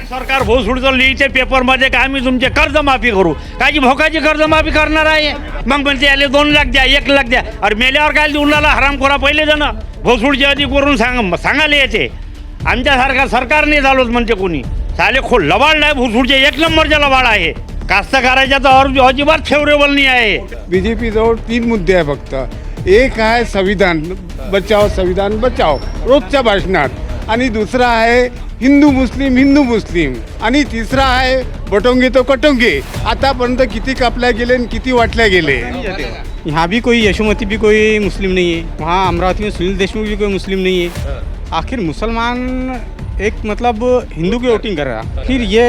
सरकार भोसडचं लिहिते पेपरमध्ये का आम्ही तुमचे कर्जमाफी करू? कायची भोकाची कर्जमाफी करणार आहे? मग म्हणते याले दोन लाख द्या एक लाख द्या. अरे मेल्यावर काय देऊन राहिला? हराम करा पहिले जण. भोसडचे अधिक करून सांग सांगायला येते आमच्यासारखा सरकार नाही झालोच म्हणते कोणी. साले खो लबाड नाही भोसडचे एक नंबरचे लबाड आहे. कास्तकाराच्या तर अजिबात फेवरेबल नाही आहे. बीजेपी जवळ तीन मुद्दे आहे फक्त. एक आहे संविधान बचाव संविधान बचाव रोजच्या भाषणात. आणि दुसरा आहे हिंदू मुस्लिम हिंदू मुस्लिम. आणि तिसरा आहे बटोंगे तो कटोंगे. आतापर्यंत किती कापल्या गेले आणि किती वाटल्या गेले? यहाँ भी कोई यशोमती भी कोई मुस्लिम नहीं है. वहाँ अमरावती में सुनील देशमुख भी कोई मुस्लिम नहीं है. आखिर मुसलमान एक मतलब हिंदू की वोटिंग कर रहा। फिर ये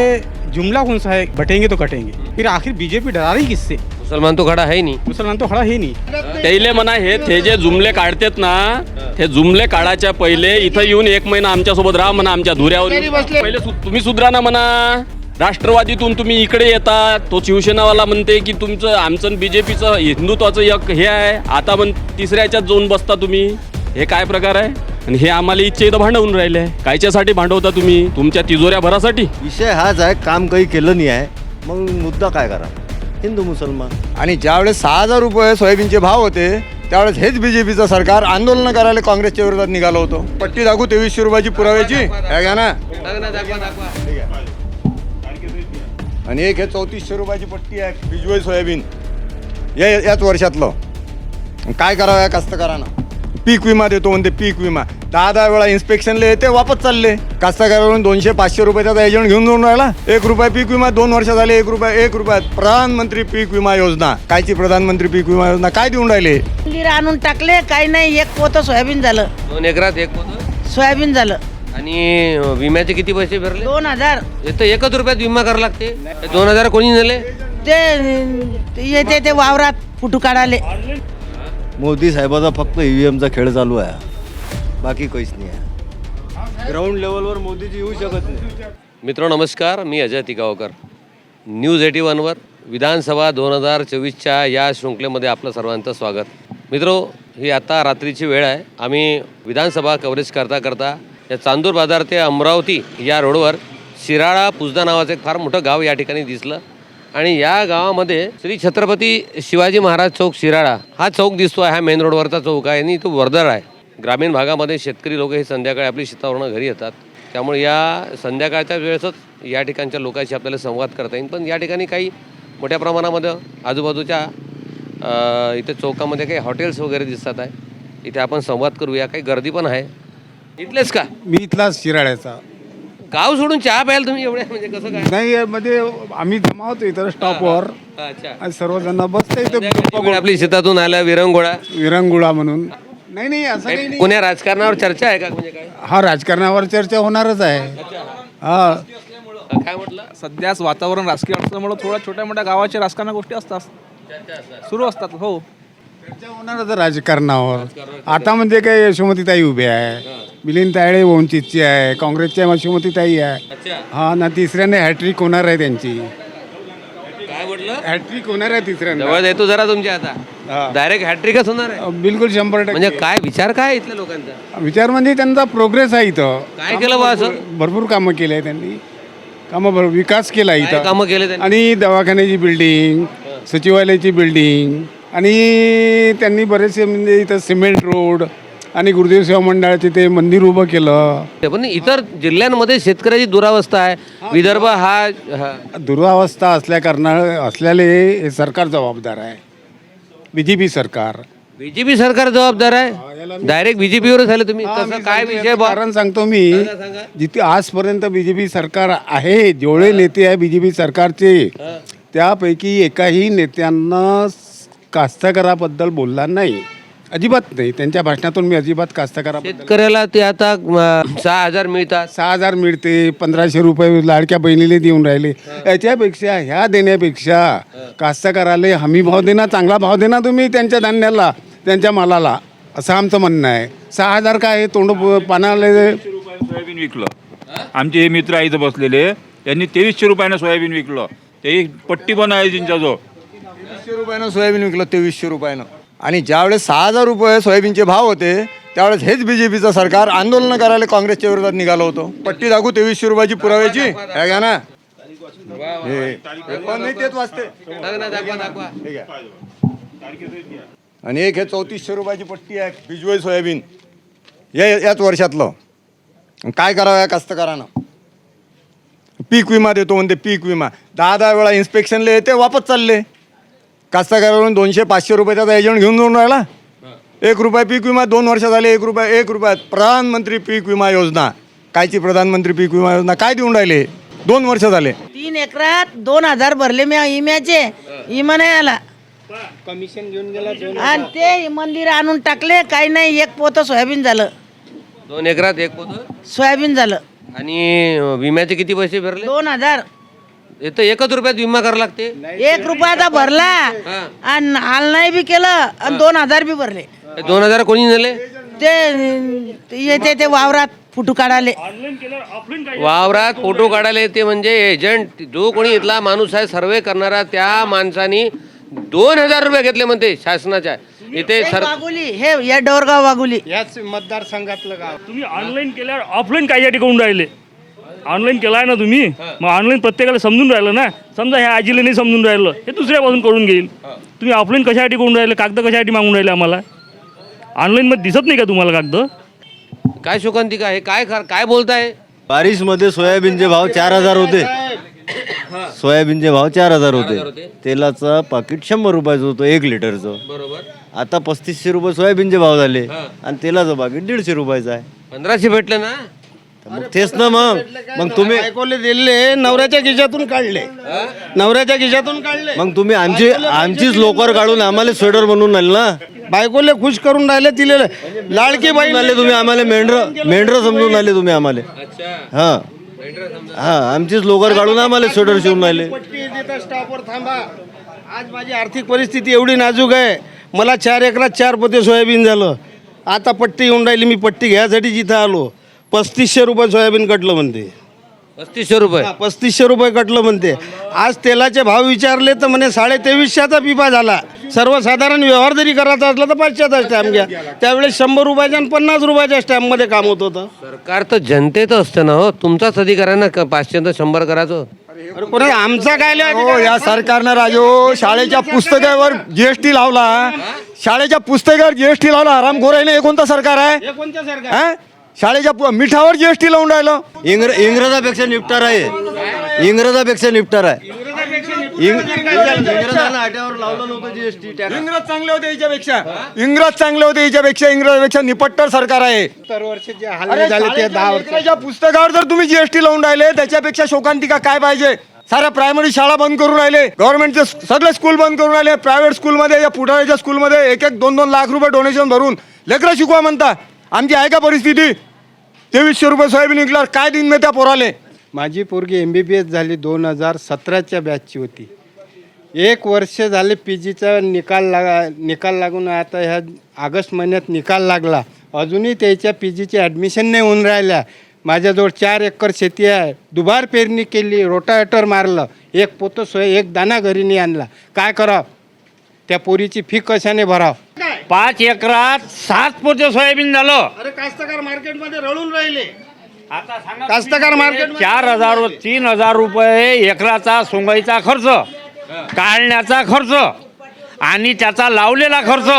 जुमला कौन सा है? बटेंगे तो कटेंगे। फिर आखिर बीजेपी डरा रही किससे? मुसलमान तो खडा आहे नाही। मुसलमान तो खड़ा है नहीं। त्याले म्हणा हे ते जे जुमले काढतात ना ते जुमले काढायच्या पहिले इथं येऊन एक महिना आमच्यासोबत राहा म्हणा आमच्या धुऱ्यावर पहिले सु- तुम्ही सुधरा ना म्हणा. राष्ट्रवादीतून तुम्ही इकडे येता. तो शिवसेनावाला म्हणते की तुमचं आमचं बीजेपीचं हिंदुत्वाचं एक हे आहे. आता म्हण तिसऱ्याच्याच जाऊन बसता तुम्ही. हे काय प्रकार आहे? आणि हे आम्हाला इच्छा इथं भांडवून राहिले. कायच्यासाठी भांडवता तुम्ही? तुमच्या तिजोऱ्या भरासाठी? विषय हाच आहे काम काही केलं नाही आहे. मग मुद्दा काय करा? हिंदू मुसलमान. आणि ज्यावेळेस सहा हजार रुपये सोयाबीनचे भाव होते त्यावेळेस हेच बीजेपीचं सरकार आंदोलन करायला काँग्रेसच्या विरोधात निघालं होतं. पट्टी दाखवू तेवीसशे रुपयाची पुराव्याची. आहे का ना. आणि एक हे चौतीसशे रुपयाची पट्टी आहे बिजवाई सोयाबीन. या याच वर्षातलं. काय करावं या कास्तकारांना? पीक विमा देतो म्हणते पीक विमा. दहा दहा वेळा इन्स्पेक्शनला येते वापस चालले. कास्तकारावरून दोनशे पाचशे रुपयाचा एजंट घेऊन जाऊन राहिला. एक रुपये पीक विमा दोन वर्ष झाले एक रुपये एक रुपयात प्रधानमंत्री पीक विमा योजना. कायची प्रधानमंत्री पीक विमा योजना? काय देऊन राहिले? मंदिर आणून टाकले काही नाही एक पोतं सोयाबीन झालं. दोन एकरात एक होतं सोयाबीन झालं. आणि विम्याचे किती पैसे भरले? दोन हजार. इथं एकच रुपयात विमा करावा लागते. दोन हजार कोणी नेले? ते ते येते ते वावरात फुटू काढाले. मोदी साहेबाचा फक्त ईव्हीएमचा खेळ चालू आहे. बाकी काहीच नाही आहे. ग्राउंड लेवलवर मोदीजी येऊ शकत नाही. मित्र नमस्कार. मी अजय तिगावकर. न्यूज एटी वनवर विधानसभा दोन हजार चोवीसच्या या शृंखलेमध्ये आपलं सर्वांचं स्वागत. मित्रो ही आता रात्रीची वेळ आहे. आम्ही विधानसभा कव्हरेज करता करता या चांदूर बाजार ते अमरावती या रोडवर शिराळा पुजदा नावाचं एक फार मोठं गाव या ठिकाणी दिसलं. आणि या गावामध्ये श्री छत्रपती शिवाजी महाराज चौक शिराळा हा चौक दिसतो आहे हा मेन रोडवरचा चौक आहे. आणि तो वर्दळ आहे. ग्रामीण भागामध्ये शेतकरी लोक हे संध्याकाळी आपली शेतावरून घरी येतात. त्यामुळे या संध्याकाळच्या वेळेसच या ठिकाणच्या लोकांशी आपल्याला संवाद करता येईल. पण या ठिकाणी काही मोठ्या प्रमाणामध्ये आजूबाजूच्या इथे चौकामध्ये काही हॉटेल्स वगैरे दिसतात आहे. इथे आपण संवाद करूया. काही गर्दी पण आहे. इथलेच का? मी इथलाच शिराळ्याचा. गाव सोडून चहा प्यायला तुम्ही एवढे? म्हणजे कसं काय? नाही मध्ये आम्ही जमा होतो इथं स्टॉपवर अच्छा. आणि सर्वजण बसते इथं आपली शेतातून आल्या विरंगुळा. विरंगुळा म्हणून. नाही नाही असं काही नाही. कोण्या राजकारणावर चर्चा आहे का म्हणजे काय? हा राजकारणावर चर्चा होणारच आहे. हा. काय म्हटलं? सध्याच वातावरण राजकीय असल्यामुळे थोड्या छोट्या मोठ्या गावाच्या राजकारण गोष्टी असतात. सुरू असतात हो. चर्चा होणारच राजकारणावर. आता म्हणजे काय यशोमतीताई उभे आहे. मिलिंद तायडे वंचितची आहे. काँग्रेसच्या यशोमतीताई आहे. हा ना तिसऱ्याने हॅट्रिक होणार आहे त्यांची. काय म्हटलं? हॅट्रिक होणार आहे तिसऱ्यांदा. जवळ येतो जरा तुमच्या आता. हा. डायरेक्ट हॅट्रिकच होणार आहे. बिलकुल शंभर म्हणजे टक्के काय विचार काय आहे इथल्या लोकांचा? विचार म्हणजे त्यांचा प्रोग्रेस आहे इथं. काय केलं बा असं? भरपूर कामं केली आहे त्यांनी. कामं भर विकास केला काय इथं. कामं केले त्यांनी? आणि दवाखान्याची बिल्डिंग सचिवालयाची बिल्डिंग आणि त्यांनी बरेचसे म्हणजे इथं सिमेंट रोड आणि गुरुदेव सेवा मंडळाचे ते मंदिर उभं केलं. पण इतर जिल्ह्यांमध्ये शेतकऱ्याची दुरावस्था आहे. विदर्भ हा हा. दुरावस्था असल्या कारणा असल्याने हे सरकार जबाबदार आहे. बी जे पी सरकार. बीजेपी सरकार जबाबदार आहे? डायरेक्ट बीजेपीवर झाले तुम्ही? कसं काय विषय बा कारण सांगतो मी जिथे आजपर्यंत बीजेपी सरकार आहे जेवढे नेते आहे बीजेपी सरकारचे त्यापैकी एकाही नेत्यांना कास्तकाराबद्दल बोलला नाही. अजिबात नाही. त्यांच्या भाषणातून मी अजिबात कास्तकाराबद्दल शेतकऱ्याला ते आता अं, सहा हजार मिळतात. सहा हजार मिळते पंधराशे रुपये लाडक्या बहिणीला देऊन राहिले. याच्यापेक्षा ह्या देण्यापेक्षा कास्तकाराला हमी भाव देना चांगला भाव देना तुम्ही त्यांच्या धान्याला त्यांच्या मालाला. असं आमचं म्हणणं आहे. सहा हजार काय आहे, तोंड पानाला रुपयानं सोयाबीन विकलं. आमचे हे मित्र आहे इथं बसलेले. यांनी तेवीसशे रुपयानं सोयाबीन विकलं. ते एक पट्टी पण आहे त्यांच्याजवळ. तेवीसशे रुपयानं सोयाबीन विकलं तेवीसशे रुपयानं. आणि ज्यावेळेस सहा हजार रुपये सोयाबीनचे भाव होते त्यावेळेस हेच बी जे पीचं सरकार आंदोलन करायला काँग्रेसच्या विरोधात निघालं होतं. पट्टी दाखवू तेवीसशे रुपयाची पुराव्याची? आहे का ना. हे. पण नाही तेच वाचते आणि एक हे चौतीसशे रुपयाची पट्टी आहे बिजवय सोयाबीन. या याच वर्षातलं. काय करावं या कास्तकारानं? पीक विमा देतो म्हणते पीक विमा. दहा दहा वेळा इन्स्पेक्शनला येते वापस चालले. कास्तकारावरून दोनशे पाचशे रुपये त्याचा एजंट घेऊन जाऊन राहिला. एक रुपये पीक विमा दोन वर्ष झाले एक रुपये एक रुपयात प्रधानमंत्री पीक विमा योजना. कायची प्रधानमंत्री पीक विमा योजना? काय देऊन राहिले? दोन वर्ष झाले. तीन एकरात दोन हजार भरले मी इम्याचे इमा नाही आला. कमिशन घेऊन गेला आणि ते मंदिर आणून टाकले काही नाही एक पोत सोयाबीन झालं. दोन एकरात एक पोतं? सोयाबीन झालं. आणि विम्याचे किती पैसे भरले? दोन हजार. इथं एकच रुपयात विमा करावा लागते. एक रुपयाचा भरला. आणि हाल नाही बी केलं आणि दोन हजार बी भरले. हे दोन हजार कोणी नेले? ते ते येते ते वावरात फुटू काढाले. वावरात फोटो काढायला येते म्हणजे एजंट जो कोणी इथला माणूस आहे सर्वे करणारा त्या माणसानी दोन हजार रुपये घेतले म्हणते शासनाच्या. इथे सर वाघोली हे या डोरगाव वाघोली. याच मतदारसंघातलं गाव. तुम्ही ऑनलाईन केल्यावर ऑफलाईन काय टिकवून राहिले. ऑनलाईन केलाय ना तुम्ही मग ऑनलाईन प्रत्येकाला समजून राहिलं ना. समजा ह्या आजीला नाही समजून राहिलं हे दुसऱ्यापासून करून घेईल. तुम्ही ऑफलाईन कशासाठी करून राहिले कागद कशासाठी मागून राहिले आम्हाला? ऑनलाईनमध्ये दिसत नाही का तुम्हाला कागद? काय शोकांतिका आहे काय कर- काय बोलताय? बारिशमध्ये सोयाबीनचे भाव चार हजार होते. सोयाबीनचे भाव चार हजार होते. होते. तेलाचं पाकिट शंभर रुपयाचं होतं एक लिटरचं. बरोबर. आता पस्तीसशे रुपये सोयाबीनचे भाव झाले आणि तेलाचं पाकिट दीडशे रुपयाचं आहे. पंधराशे भेटले ना? तर मग तेच ना मग. मग तुम्ही बायकोले दिले नवऱ्याच्या खिशातून काढले. नवऱ्याच्या खिशातून काढले. मग तुम्ही आमची आमचीच लोकर काढून आम्हाला स्वेटर बनवून आले ना? बायकोले खुश करून राहिले तिले लाडकी बाई आले तुम्ही आम्हाला मेंढर मेंढर समजून आले तुम्ही आम्हाला. हा. हा आमचीच लोकर काढून आम्हाला स्वेटर शिवून राहिले. स्टॉपवर थांबा. आज माझी आर्थिक परिस्थिती एवढी नाजूक आहे. मला चार एकरात चार पोते सोयाबीन झालं. आता पट्टी येऊन राहिली मी पट्टी घ्यायसाठी जिथं आलो. पस्तीसशे रुपये सोयाबीन कटलं म्हणते. पस्तीसशे रुपये? हा, पस्तीसशे रुपये कटलं म्हणते. आज तेलाचे भाव विचारले तर म्हणे साडे तेवीसशेचा पिपा झाला. सर्वसाधारण व्यवहार जरी करायचा असला तर पाचशेचा स्टॅम्प घ्या. त्यावेळेस शंभर रुपयाच्या आणि पन्नास रुपयाच्या स्टॅम्पमध्ये काम होत होतं. सरकार तर जनतेचं असतं ना हो. तुमचाच अधिकार आहे ना क- पाचशे तर शंभर करायचं? अरे कोणी आमचा काय लय हो या सरकारनं राजो शाळेच्या पुस्तकावर जीएसटी लावला. शाळेच्या पुस्तकावर जीएसटी लावला आरामखोर आहे ना हे कोणतं सरकार आहे. हे कोणत्या सरकार. हा? शाळेच्या पु- मिठावर जीएसटी लावून राहिलं. इंग्र इंग्रजापेक्षा निपटार आहे. इंग्रजापेक्षा निपटार आहे. इंग- इंग्रजांना आट्यावर लावलं नव्हतं जीएसटी इंग्रज चांगले होते याच्यापेक्षा इंग्रज चांगले होते याच्यापेक्षा इंग्रजापेक्षा निपट्टर सरकार आहे. सत्तर वर्ष जे अरे हल्ले झाले ते दहा वर्ष. शाळेच्या पुस्तकावर जर तुम्ही जीएसटी लावून राहिले त्याच्यापेक्षा शोकांतिका काय पाहिजे? साऱ्या प्रायमरी शाळा बंद करून राहिले गव्हर्नमेंटचे सगळे स्कूल बंद करून राहिले प्रायव्हेट स्कूलमध्ये या पुढाऱ्याच्या स्कूलमध्ये एक एक दोन दोन लाख रुपये डोनेशन भरून. लेकरं शिकवा म्हणता. आमची आहे का परिस्थिती? तेवीसशे रुपये सोयाबीन विकल्यावर काय दिन मी त्या पोराले? माझी पोरगी एम बी बी एस झाली दोन हजार सतराच्या बॅचची होती एक वर्ष झाले पी जीचा निकाल लागा निकाल लागून आता ह्या ऑगस्ट महिन्यात निकाल लागला. अजूनही त्याच्या पी जीची ॲडमिशन नाही होऊन राहिल्या. माझ्याजवळ चार एकर शेती आहे. दुबार पेरणी केली रोटावेटर मारलं एक पोतं सोय एक दाना घरी नाही आणला. काय करावं? त्या पोरीची फी कशाने भराव? पाच एकरात सात पोते सोयाबीन झालं. अरे कास्तकार मार्केटमध्ये रळून राहिले. आता सांगा कास्तकार मार्केट चार हजार तीन हजार रुपये एकराचा सोंगाईचा खर्च काढण्याचा खर्च आणि त्याचा लावलेला खर्च.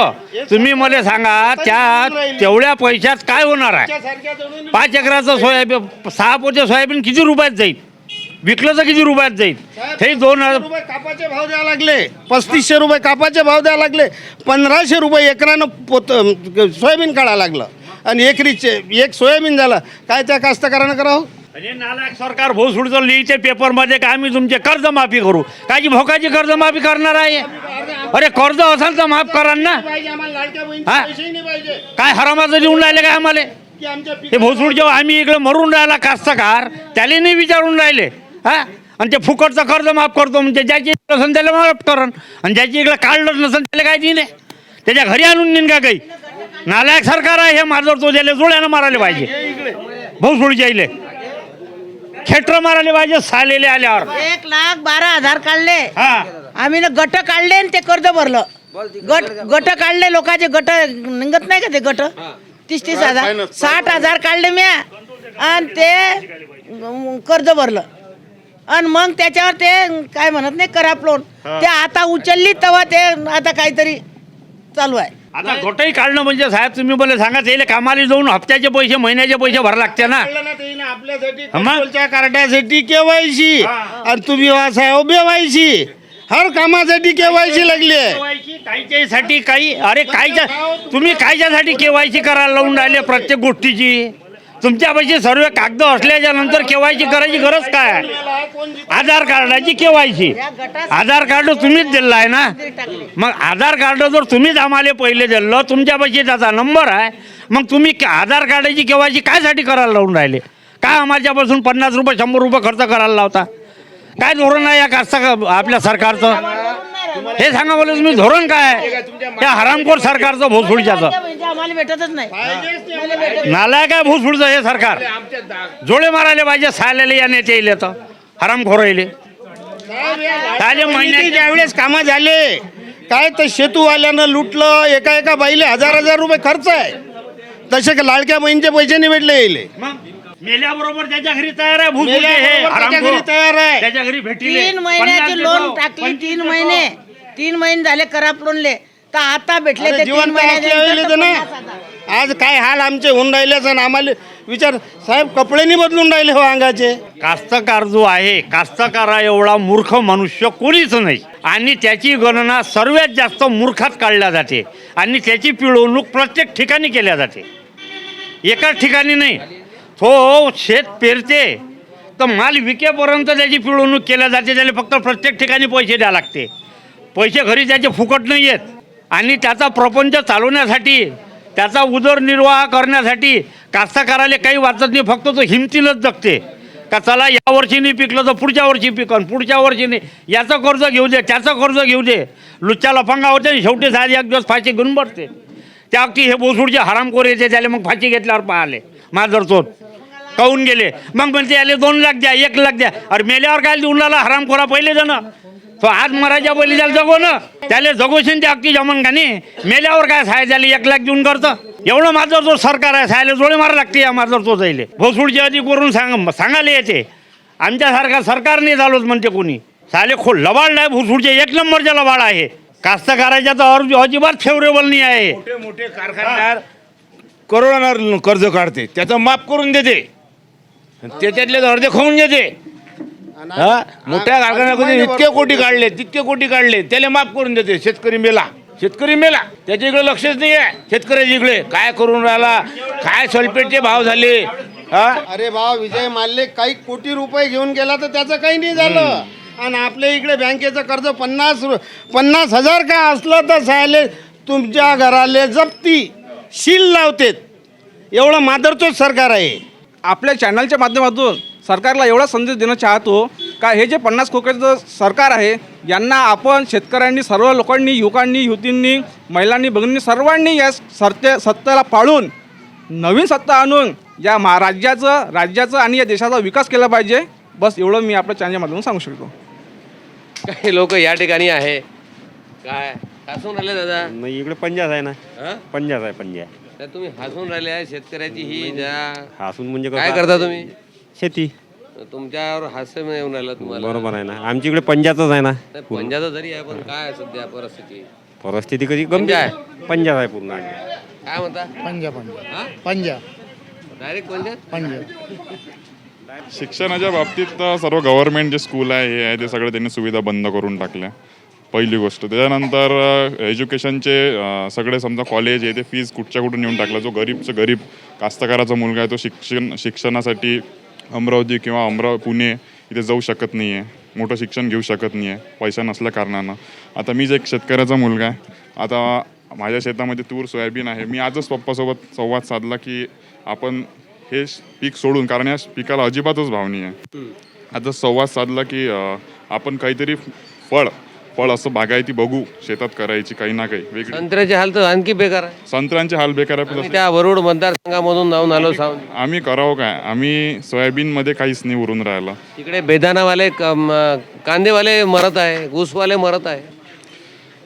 तुम्ही मला सांगा त्या तेवढ्या पैशात काय होणार आहे? पाच एकराचं सोयाबीन सहा पोते सोयाबीन किती रुपयात जाईल? विकलं तर किती रुपयात जाईल? हे दोन हजार रुपये कापाचे भाव द्यावे लागले. पस्तीसशे रुपये कापाचे भाव द्यावे लागले. पंधराशे रुपये एकरानं पोत सोयाबीन काढायला लागलं. आणि एकरीचे एक सोयाबीन झालं. काय त्या कास्तकारानं करावं? अरे नालायक सरकार भोसडचं लिहिते पेपरमध्ये का आम्ही तुमचे कर्जमाफी करू? कायची भोकाची कर्जमाफी करणार आहे? अरे कर्ज असाल तर माफ करा ना. हा? काय हरामाचं देऊन राहिले काय आम्हाला? हे भोसूड जेव्हा आम्ही इकडे मरून राहिला कास्तकार त्याला नाही विचारून राहिले. हा? आणि ते फुकटचं कर्ज माफ करतो म्हणजे ज्याची इकडे नसेल त्याला माफ करण आणि ज्याची इकडे काढलं नसेल त्याला काय दिले? त्याच्या घरी आणून नेईन का काही? नालायक सरकार आहे हे माझं तो त्याला जोड्यानं मारायला पाहिजे. भोसडीच्या इले खेटर मारायला पाहिजे सालेले आल्यावर. एक लाख बारा हजार काढले. हा. आम्ही ना गट काढले आणि ते कर्ज भरलं. गट गट काढले लोकांचे गट निघत नाही का ते गट? तीस तीस हजार. साठ हजार काढले म्या. आणि ते अं, कर्ज भरलं. आणि मग त्याच्यावर ते काय म्हणत नाही कराप लोन ते आता उचलली तेव्हा ते आता काहीतरी चालू आहे. आता घोटही काढणं म्हणजे साहेब तुम्ही बोले सांगा त्याला कामाला जाऊन हप्त्याचे पैसे महिन्याचे पैसे भरा लागते ना. आपल्यासाठी? कंट्रोलच्या कार्डासाठी केवायसी. आणि तुम्ही वासाय बेवायसी. हर कामासाठी केवायसी लागली आहे. कायच्यासाठी काही अरे कायच्या तुम्ही कायच्यासाठी केवायसी करायला लावून राहिले प्रत्येक गोष्टीची? तुमच्यापाशी सर्व कागद असल्याच्या नंतर केवायसी करायची गरज काय? आधार कार्डाची केवायसी. आधार कार्ड तुम्हीच दिलं आहे ना? मग आधार कार्ड जर तुम्हीच आम्हाला पहिले दिलं तुमच्यापाशी त्याचा नंबर आहे मग तुम्ही के- आधार कार्डाची केवायसी कायसाठी करायला लावून राहिले? काय आम्हाच्यापासून पन्नास रुपये शंभर रुपये खर्च करायला लावता? काय धोरण आहे या कास्ता आपल्या सरकारचं? हे सांगा मला तुम्ही धोरण काय आहे? त्या हरामखोर सरकारचं भोसुडच्याचं आम्हाला भेटतच नाही. मला भेटत नालाय काय भोसुडचं हे सरकार. जोडे मारायला पाहिजे सायलेले या नेते येले तर. हरामखोर महिन्यात ज्यावेळेस कामं झाले काय तर शेतूवाल्यानं लुटलं एका एका बाईले हजार हजार रुपये खर्च आहे. तसे का लाडक्या बहिणीचे पैसे नाही भेटले येले मेल्याबरोबर त्याच्या घरी तयार आहे भूसुडचे हे. हरामखोर. घरी तयार आहे. त्याच्या घरी भेटीले. तीन महिन्याची लोन टाकली तीन. महिने. तीन महिने झाले कराप लोनले तर आता भेटले ते तीन होईल ना आज काय हाल आमचे होऊन राहिले सण आम्हाला विचार साहेब कपडे नाही बदलून राहिले हो अंगाचे. कास्तकार जो आहे कास्तकारा एवढा मूर्ख मनुष्य कोणीच नाही. आणि त्याची गणना सर्वात जास्त मूर्खात काढल्या जाते. आणि त्याची पिळवणूक प्रत्येक ठिकाणी केल्या जाते. एकाच ठिकाणी नाही. तो शेत पेरते. तर माल विकेपर्यंत त्याची पिळवणूक केल्या जाते. त्याला फक्त प्रत्येक ठिकाणी पैसे द्यावे लागते. पैसे घरी त्याचे फुकट नाही येत. आणि त्याचा प्रपंच चालवण्यासाठी त्याचा उदरनिर्वाह करण्यासाठी कास्तकाराला काही वाचत नाही फक्त तो हिमतीनच जगते. का चला या वर्षी नाही पिकलं तर पुढच्या वर्षी पिकन पुढच्या वर्षी नाही याचं कर्ज घेऊ दे त्याचं कर्ज घेऊ दे. लुच्चा लफंगा होते आणि शेवटी साधी एक दिवस फाशी घेऊन बसते. त्या अगदी हे बोसूडचे हरामखोर येते त्याला मग फाशी घेतल्यावर पाहिले. माझर चोत काहून गेले? मग म्हणते याले दोन लाख द्या एक लाख द्या. अरे मेल्यावर काय देऊन राहिला हरामखोरा? पहिले जण. तो आज मराठा बोली त्याला जगो ना त्याला जगोशीन त्या अगदी जमन का नाही? मेल्यावर काय साय त्याला एक लाख देऊन करतं. एवढं माझं जो सरकार आहे सायला जोडे मारा लागते या माझं तो जाईल भोसूडची अधिक करून सांग सांगायला येते. आमच्यासारखा सरकार नाही झालोच म्हणते कोणी. साले खो लबाड नाही भोसूडचे एक नंबरचे लबाड आहे. कास्तकाराच्या तर अजिबात फेवरेबल नाही आहे. मोठे मोठे कारखानदार करोडांवर कर्ज काढते. त्याचं माफ करून देते. त्याच्यातले तर अर्धे खाऊन घेते हा? मोठ्या कारखान्यामध्ये इतके कोटी काढले तितके कोटी काढले त्याला माफ करून देते शेतकरी मेला. शेतकरी मेला. त्याच्या इकडे लक्षच नाही आहे शेतकऱ्याच्या इकडे. काय करून राहिला? काय सल्फेटचे भाव झाले? हा? अरे भाव विजय माल्ले काही कोटी रुपये घेऊन गेला तर त्याचं काही नाही झालं. आणि आपल्या इकडे बँकेचं कर्ज पन्नास रु- पन्नास हजार काय असलं तर सायले तुमच्या घराले जप्ती शील लावतेत. एवढं मादरचोच सरकार आहे. आपल्या चॅनलच्या माध्यमातून सरकारला एवढा संदेश देणं चाहतो का हे जे पन्नास खोक्याचं सरकार आहे यांना आपण शेतकऱ्यांनी सर्व लोकांनी युवकांनी युवतींनी महिलांनी भगिनींनी सर्वांनी या सत्य सत्तेला पाळून नवीन सत्ता आणून या मा राज्याचं राज्याचं आणि या देशाचा विकास केला पाहिजे. बस एवढं मी आपल्या चॅनलच्या माध्यमातून सांगू शकतो. काही लोक या ठिकाणी आहे. काय? हसून राहिले दादा? नाही इकडे पंजाब आहे ना. हा? पंजाब आहे पंजाब. तर तुम्ही हसून राहिले आहे शेतकऱ्याची ही हासून म्हणजे काय करता तुम्ही? शेती. तुमच्यावर हास्य येऊन राहिलं तुम्हाला. बरोबर आहे ना. आमच्या इकडे पंजाबच आहे ना. नाही, पंजाचं जरी आहे पण काय आहे सध्या परिस्थिती? परिस्थिती कधी पंजाब गंभीर. पंजाब आहे पूर्ण काय म्हणता? पंजाब हा? पंजाब. डायरेक्ट पंजाब? पंजाब. शिक्षणाच्या बाबतीत तर सर्व गव्हर्नमेंट जे स्कूल आहे हे आहे ते सगळे त्यांनी सुविधा बंद करून टाकल्या. पहिली गोष्ट. त्याच्यानंतर एज्युकेशनचे सगळे समजा कॉलेज आहे ते फीज कुठच्या कुठून नेऊन टाकला जो गरीबचं गरीब कास्तकाराचा मुलगा आहे तो शिक्षण शिक्षणासाठी अमरावती किंवा अमराव पुणे इथे जाऊ शकत नाही आहे मोठं शिक्षण घेऊ शकत नाही आहे पैसा नसल्या कारणानं. आता मीच एक शेतकऱ्याचा मुलगा आहे. आता माझ्या शेतामध्ये तूर सोयाबीन आहे. मी आजच पप्पासोबत संवाद साधला की आपण हे पीक सोडून कारण या पिकाला अजिबातच भाव नाही आहे आता संवाद साधला की आपण काहीतरी फळ फळ असं बागायती बघू. शेतात करायची काही ना काही. वेगळी. संत्र्याचे हाल तर आणखी बेकार आहे. संत्र्यांचे हाल बेकार आहे आम्ही त्या वरुड मतदारसंघामधून जाऊन आलो सावंत. आम्ही करावं काय? आम्ही सोयाबीनमध्ये काहीच नाही उरून राहिलं. तिकडे बेदानावाले कांदेवाले मरत आहे ऊसवाले मरत आहे.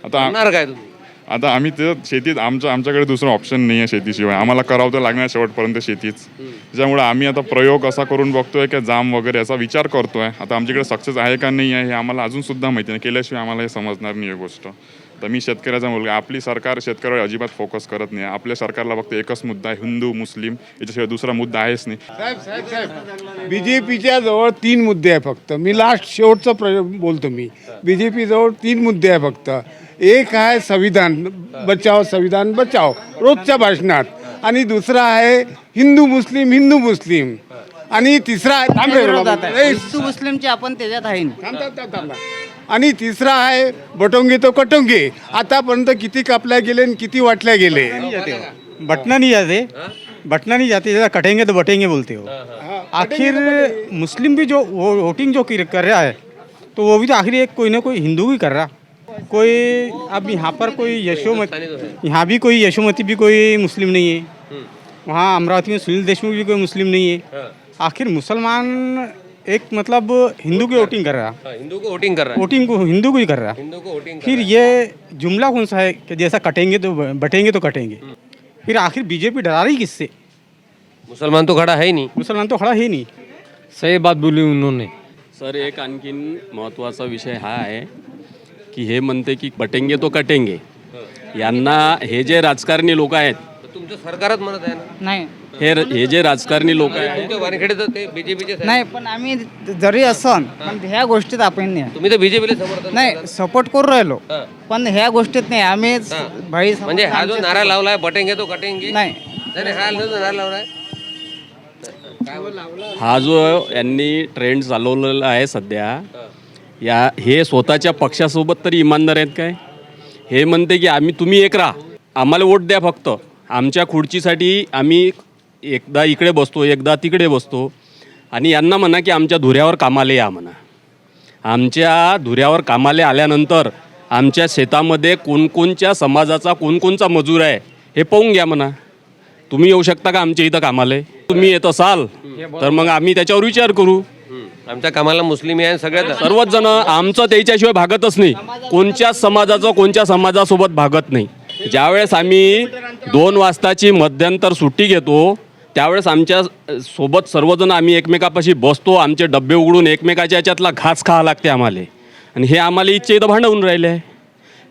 आता करणार काय तुम्ही? आता आम्ही ते शेतीत आमच्या आमच्याकडे दुसरं ऑप्शन नाही आहे शेतीशिवाय. आम्हाला करावं तर लागणार शेवटपर्यंत शेतीच. त्याच्यामुळे आम्ही आता प्रयोग असा करून बघतोय की जाम वगैरे याचा विचार करतोय. आता आमच्याकडे सक्सेस आहे का नाही आहे हे आम्हाला अजून सुद्धा माहिती नाही. केल्याशिवाय आम्हाला हे समजणार नाही आहे गोष्ट. तर मी शेतकऱ्याचा मुलगा. आपली सरकार शेतकऱ्यावर अजिबात फोकस करत नाही. आपल्या सरकारला फक्त एकच मुद्दा आहे हिंदू मुस्लिम. याच्याशिवाय दुसरा मुद्दा आहेच नाही. साहेब साहेब साहेब. बी जे पीच्या जवळ तीन मुद्दे आहे फक्त. मी लास्ट शेवटचं प्र बोलतो मी. बी जे पी जवळ तीन मुद्दे आहे फक्त. एक आहे संविधान. बचाव संविधान बचाव. रोजच्या भाषणात. आणि दुसरा आहे हिंदू मुस्लिम हिंदू मुस्लिम. आणि तिसरा आहे हिंदू मुस्लिमचे आपण त्याच्यात आहे. आणि तिसरा आहे बटोंगे तो कटोंगे. आतापर्यंत किती कापल्या गेले आणि किती वाटल्या गेले? बटना नहीं जाते बटना नहीं जाते. जैसा कटेंगे तो बटेंगे बोलते हो. आखिर मुस्लिम भी जो वो वोटिंग जो कर कर रहा है तो वो भी तो आखिर एक कोई ना कोई हिंदू भी कर रहा। कोई अब यहाँ पर कोई यशोमती यहाँ भी कोई यशोमती भी कोई मुस्लिम नहीं है। वहाँ अमरावती में सुनील देशमुख भी कोई मुस्लिम नहीं है। आखिर मुसलमान एक मतलब हिंदू की वोटिंग कर रहा। हाँ, हिंदू को वोटिंग कर रहा है। वोटिंग को हिंदू को ही कर रहा। हिंदू को वोटिंग फिर ये जुमला कौन सा है कि जैसा कटेंगे तो बटेंगे तो कटेंगे। फिर आखिर बीजेपी डरा रही किससे? मुसलमान तो खड़ा है ही नहीं। मुसलमान तो खड़ा ही नहीं। सही बात बोली उन्होंने। सर एक आणखीन महत्त्वाचा विषय हा आहे की हे म्हणते की बटेंगे तो कटेंगे. यांना हे जे राजकारणी लोक आहेत तर तुमचं सरकारच म्हणत आहे ना? नाही. हे हे जे राजकारणी लोक आहेत. तुमचे वानखेडे तर ते बीजेपीचे नाही पण आम्ही जरी असन पण ह्या गोष्टीत आपण नाही. तुम्ही तर बीजेपीला समर्थन नाही सपोर्ट करू राहिलो हा. पण ह्या गोष्टीत नाही. आम्ही भाई म्हणजे हा जो नारा लावलाय बटेंगे तो कटेंगे? नाही. नाही नाही, हा जो नारा लावलाय. हा जो यांनी ट्रेंड चालवलेला आहे सध्या या हे स्वतःच्या पक्षासोबत तरी इमानदार आहेत काय? हे म्हणते की आम्ही तुम्ही एक राहा. आम्हाला वोट द्या फक्त. आमच्या खुर्चीसाठी आम्ही एकदा इकडे बसतो एकदा तिकडे बसतो. आणि यांना म्हणा की आमच्या धुऱ्यावर कामाला या म्हणा. आमच्या धुऱ्यावर कामाला आल्यानंतर आमच्या शेतामध्ये कोणकोणच्या समाजाचा कोणकोणचा मजूर आहे हे पाहून घ्या म्हणा. तुम्ही येऊ शकता का आमच्या इथं कामाला? तुम्ही येत असाल तर मग आम्ही त्याच्यावर विचार करू. आमच्या कामाला मुस्लिम आहे सगळ्यात सर्वच जण आमचं त्याच्याशिवाय भागतच नाही. कोणत्याच समाजाचं कोणत्या समाजासोबत भागत नाही. ज्यावेळेस आम्ही दोन वाजताची मध्यंतर सुट्टी घेतो त्यावेळेस आमच्यासोबत सर्वजण आम्ही एकमेकापाशी बसतो आमचे डबे उघडून एकमेकाच्या याच्यातला घास खावा लागते आम्हाला. आणि हे आम्हाला इच्छा इथं भांडवून राहिले आहे.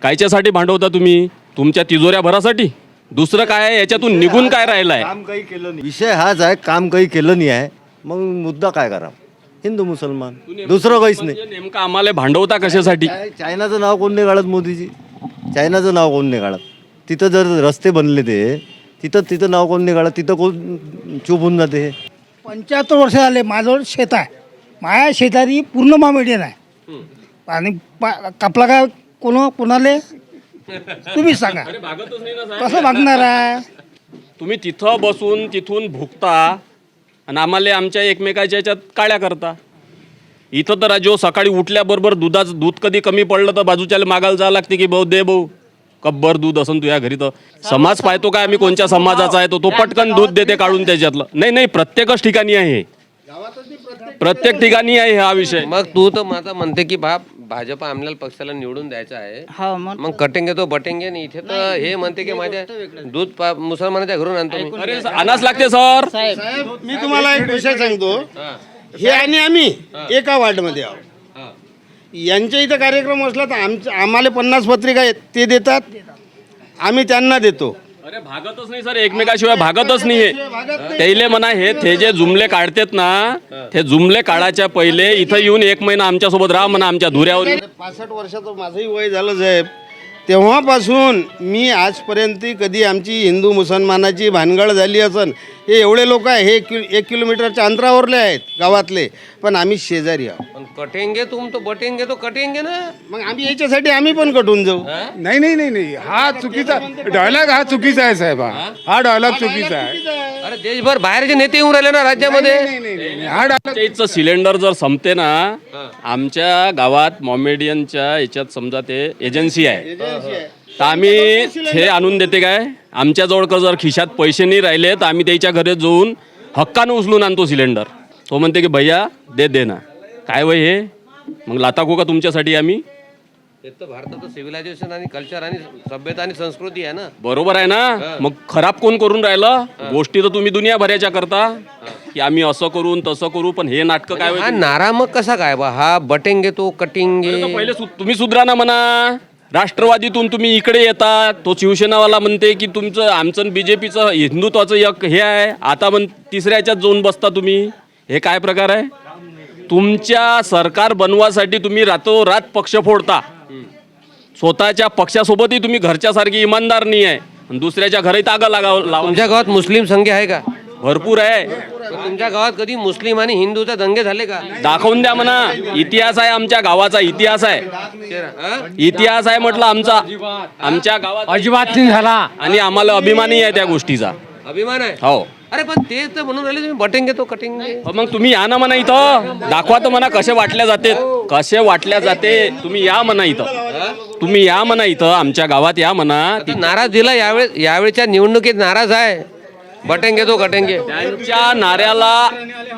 कायच्यासाठी भांडवता तुम्ही? तुमच्या तिजोऱ्या भरासाठी दुसरं काय आहे? याच्यातून निघून काय राहिलं आहे? काम काही केलं नाही. विषय हाच आहे काम काही केलं नाही आहे. मग मुद्दा काय करा हिंदू मुसलमान. दुसरं काहीच नाही. म्हणजे नेमकं आम्हाला भांडवता कशासाठी? चायनाचं नाव कोण नाही काढत मोदीजी? चायनाचं नाव कोण नाही काढत तिथं जर रस्ते बनले ते तिथं तिथं नाव कोण काढत तिथं कोण चूप होऊन जाते हे? पंच्याहत्तर वर्ष झाले माझ्यावर शेत आहे. माझ्या शेतारी पूर्ण मामेडियन आहे. आणि पा- कापला काय कोण कोणाले? तुम्ही सांगा. भागतच नाही ना कसं भागणार आहे? तुम्ही तिथं बसून तिथून भुकता आणि आम्हाला आमच्या एकमेकाच्या याच्यात काळ्या करता. इथं तर जो सकाळी उठल्याबरोबर दुधाचं दूध कधी कमी पडलं तर बाजूच्याला मागायला जावं लागते की भाऊ दे भाऊ. कब्बर दूध असन तुझ्या घरी तर. समाज पाहतो काय आम्ही कोणत्या समाजाचा आहे तो. तो पटकन दूध देते काढून त्याच्यातलं. नाही नाही प्रत्येकच ठिकाणी आहे. हे. प्रत्येक ठिकाणी आहे हा विषय. मग तू तर माझा म्हणते की बाप भाजप आमल्याला पक्षाला निवडून द्यायचा आहे. हा मग मग कटेंगे तो बटेंगे नाही. इथे तर हे म्हणते की माझ्या दूध पा- मुसलमानाच्या घरून आणतो मी. अरे आणाच लागते सर. मी तुम्हाला एक विषय सांगतो. हे. आणि आम्ही एका वार्डमध्ये आहोत. यांच्या इथं कार्यक्रम असला तर आमच्या आम्हाला पन्नास पत्रिका आहेत ते देतात. आम्ही त्यांना देतो. अरे भागतच नाही सर. एकमेकाशिवाय भागतच नाही हे. त्याले म्हणा हे ते जे जुमले काढतात ना ते जुमले काढायच्या पहिले इथं येऊन एक महिना आमच्यासोबत राहा म्हणा आमच्या धुऱ्यावर पासष्ट वर्षाचं माझंही वय झालं साहेब. तेव्हापासून मी आजपर्यंत कधी आमची हिंदू मुसलमानाची भानगड झाली असन. हे एवढे लोक आहे हे कि एक किलोमीटरच्या अंतरावरले आहेत गावातले. पण आम्ही शेजारी आहोत. पण कटेंगे तुम तो बटेंगे तो कटेंगे ना. मग आम्ही याच्यासाठी आम्ही पण कटून जाऊ. नाही नाही नाही नाही. हा चुकीचा डायलॉग हा चुकीचा आहे साहेब. हा. हा? डायलॉग चुकीचा आहे. अरे देशभर बाहेरचे नेते येऊन राहिले ना राज्यामध्ये. नाही, नाही, नाही, नाही. हा डायलॉग आमच्या इथचं सिलेंडर जर संपते ना आमच्या गावात मॉमेडियनच्या याच्यात समजा ते एजन्सी आहे. तर आम्ही हे आणून देते काय? आमच्याजवळ जर खिशात पैसे नाही राहिले तर आम्ही त्याच्या घरी जाऊन हक्कानं उचलून आणतो सिलेंडर. तो म्हणते की भैया दे दे ना. काय वय हे? मग लाता का तुमच्यासाठी आम्ही. ते तर भारताचं सिव्हिलायझेशन आणि कल्चर आणि सभ्यता आणि संस्कृती आहे ना. बरोबर आहे ना? मग खराब कोण करून राहिलं? गोष्टी तर तुम्ही दुनियाभराच्या करता. की आम्ही असं करून तसं करू पण हे नाटकं काय हा होईल? नारा मग कसा काय? बा हा बटेंगे तो कटिंगे. पहिले सु- तुम्ही सुधरा ना म्हणा. राष्ट्रवादीतून तुम्ही इकडे येता तो शिवसेनावाला म्हणते की तुमचं आमचं बी जे पीचं हिंदुत्वाचं एक हे आहे. आता म्हण तिसऱ्याच्याच जाऊन बसता तुम्ही. हे काय प्रकार आहे? तुमच्या सरकार बनवासाठी तुम्ही रातोरात पक्ष फोडता. स्वतःच्या पक्षासोबतही तुम्ही घरच्यासारखी इमानदार नाही आहे. आणि दुसऱ्याच्या घरी तागा लागाव लावा. तुमच्या गावात मुस्लिम संघ आहे का? भरपूर आहे. तुमच्या गावात कधी मुस्लिम आणि हिंदूचे दंगे झाले का? दाखवून द्या म्हणा. इतिहास आहे आमच्या गावाचा इतिहास आहे. हा? इतिहास आहे म्हटलं आमचा. आमच्या गावात अजिबात नाही झाला. आणि आम्हाला अभिमानही आहे त्या गोष्टीचा. अभिमान आहे? हो. अरे पण ते तर म्हणून राहिले तुम्ही बटेंगे तो कटिंगे. मग तुम्ही या ना म्हणा इथं. दाखवा तर म्हणा कसे वाटल्या जाते. कसे वाटल्या जाते. तुम्ही या म्हणा इथं. तुम्ही या म्हणा इथं. आमच्या गावात या म्हणा. ती नाराज दिला यावेळी यावेळच्या निवडणुकीत नाराज आहे. बटेंगे तो कटेंगे त्यांच्या नाऱ्याला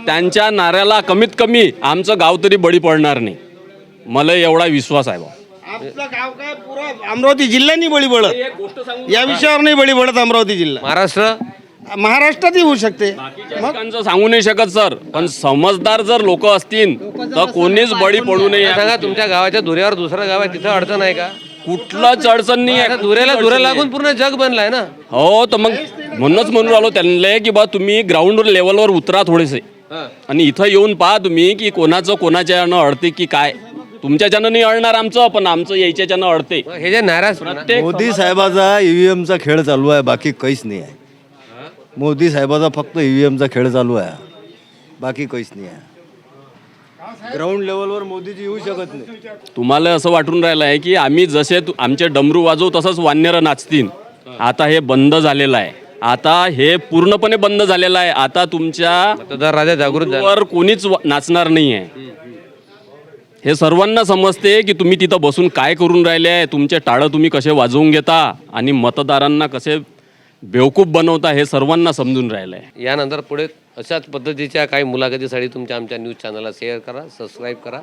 त्यांच्या नाऱ्याला कमीत कमी आमचं गाव तरी बळी पडणार नाही. मला एवढा विश्वास आहे बा आपलं गाव काय पुरा अमरावती जिल्हा नाही बळी पडत. या विषयावर नाही बळी पडत अमरावती जिल्हा. महाराष्ट्र? महाराष्ट्रातही होऊ शकते. लोकांचं सांगू नाही शकत सर. पण समजदार जर लोक असतील तर कोणीच बळी पडू नये. सांगा तुमच्या गावाच्या धुऱ्यावर दुसरं गाव आहे तिथं अडचण आहे का? कुठलंच अडचण नाही आहे धुऱ्याला धुऱ्या लागून पूर्ण जग बनलाय ना. हो तर मग म्हणूनच म्हणून राहिलो त्यांना की बा तुम्ही ग्राउंड लेवलवर उतरा थोडेसे. आणि इथं येऊन पहा तुम्ही की कोणाचं कोणाच्या यानं अडते की काय. तुमच्याच्यानं नाही अडणार आमचं पण आमचं याच्याच्यानं अडते. हे जे नाराज प्रत्येक मोदी साहेबाचा ईव्हीएमचा खेळ चालू आहे बाकी काहीच नाही आहे. मोदी साहेबाचा फक्त ईव्हीएमचा खेळ चालू आहे. बाकी काहीच नाही आहे. ग्राउंड लेवलवर मोदीजी येऊ शकत नाही. तुम्हाला असं वाटून राहिलं आहे की आम्ही जसे तु- आमचे डमरू वाजवू तसंच वान्यरं नाचतील. आता हे बंद झालेलं आहे. आता हे पूर्णपणे बंद झालेलं आहे. आता तुमच्या मतदार राजा जागृत झाला. वर कोणीच व- नाचणार नाही आहे हे सर्वांना समजते की तुम्ही तिथं बसून काय करून राहिले आहे. तुमचे टाळं तुम्ही कसे वाजवून घेता आणि मतदारांना कसे बेवकूफ बनवता हे सर्वांना समजून राहिलं आहे यानंतर पुढे अशाच पद्धतीच्या काही मुलाखतीसाठी तुमच्या आमच्या न्यूज चॅनलला शेअर करा सबस्क्राईब करा.